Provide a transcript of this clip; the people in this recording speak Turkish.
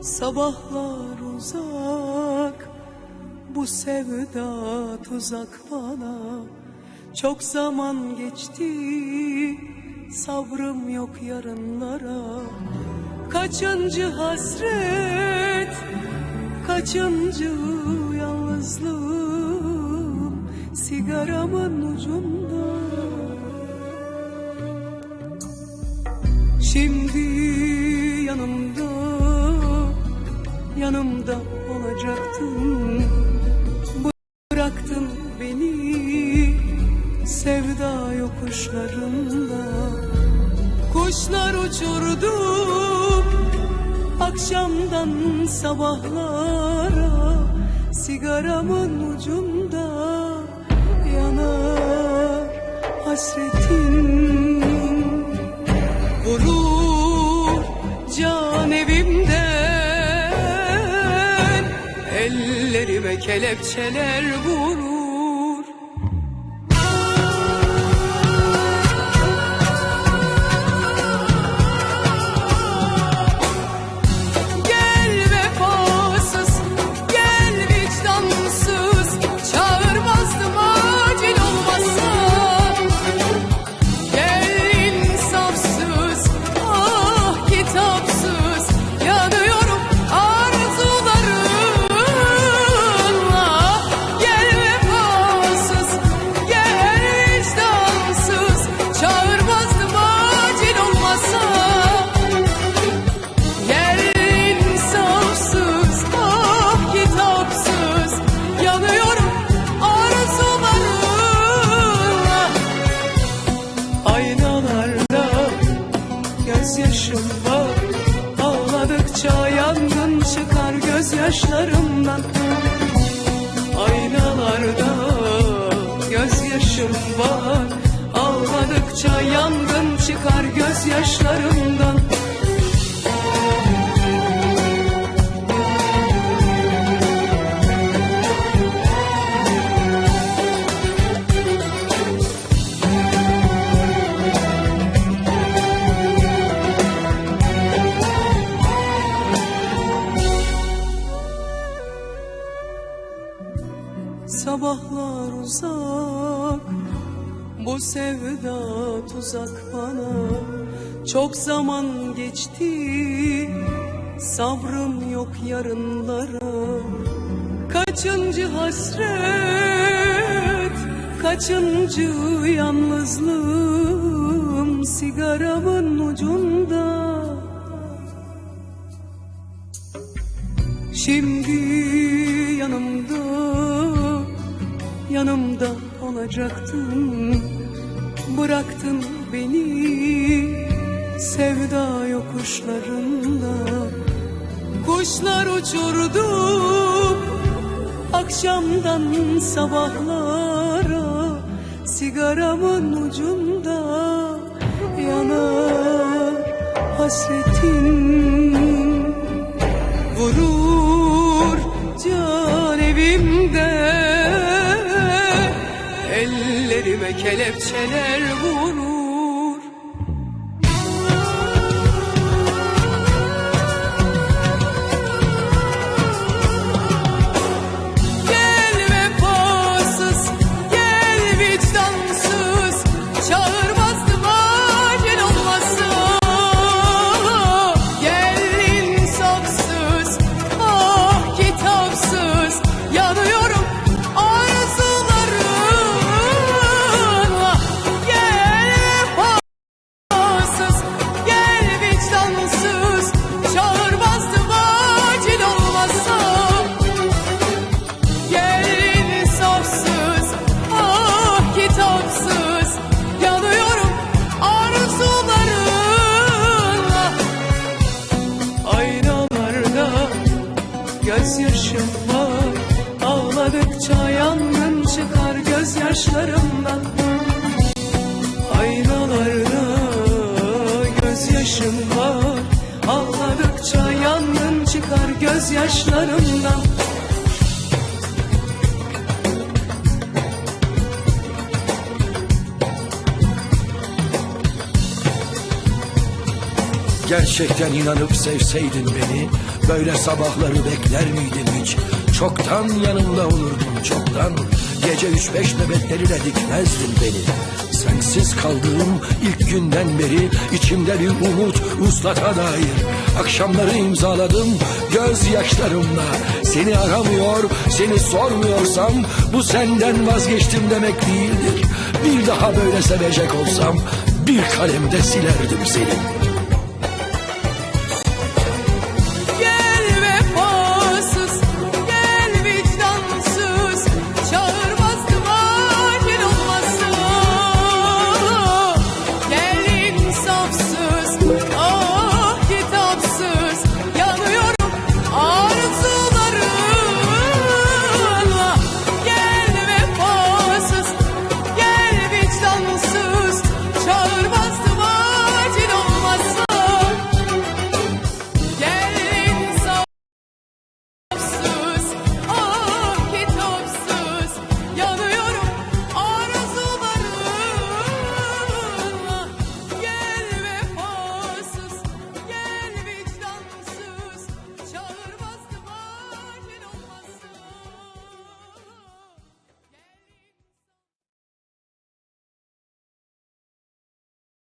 Sabahlar uzak Bu sevda tuzak bana. Çok zaman geçti Sabrım yok yarınlara. Kaçıncı hasret Kaçıncı yalnızlığım Sigaramın ucunda? Şimdi Yanımda olacaktın. Bıraktın beni Sevda yokuşlarında. Kuşlar uçurdum Akşamdan sabahlara. Sigaramın ucunda Yanar hasretin Ellerime kelepçeler vurur gözyaşım var. Ağladıkça yangın çıkar gözyaşlarımdan Sabahlar uzak Bu sevda tuzak bana. Çok zaman geçti Sabrım yok yarınlara. Kaçıncı hasret Kaçıncı yalnızlığım Sigaramın ucunda? Şimdi Yanımda olacaktın. Bıraktın beni Sevda yokuşlarında. Kuşlar uçurdum Akşamdan sabahlara. Sigaramın ucunda Yanar hasretin Ellerime kelepçeler vurur gözyaşım var. Ağladıkça yangın çıkar gözyaşlarımdan. Aynalarda gözyaşım var. Ağladıkça yangın çıkar gözyaşlarımdan Gerçekten inanıp sevseydin beni Böyle sabahları bekler miydin hiç? Çoktan yanımda olurdun çoktan. Gece üç beş nöbetleriyle dikmezdin beni. Sensiz kaldığım ilk günden beri içimde bir umut uslata dair Akşamları imzaladım gözyaşlarımla. Seni aramıyor, seni sormuyorsam Bu senden vazgeçtim demek değildir. Bir daha böyle sevecek olsam bir kalemde silerdim seni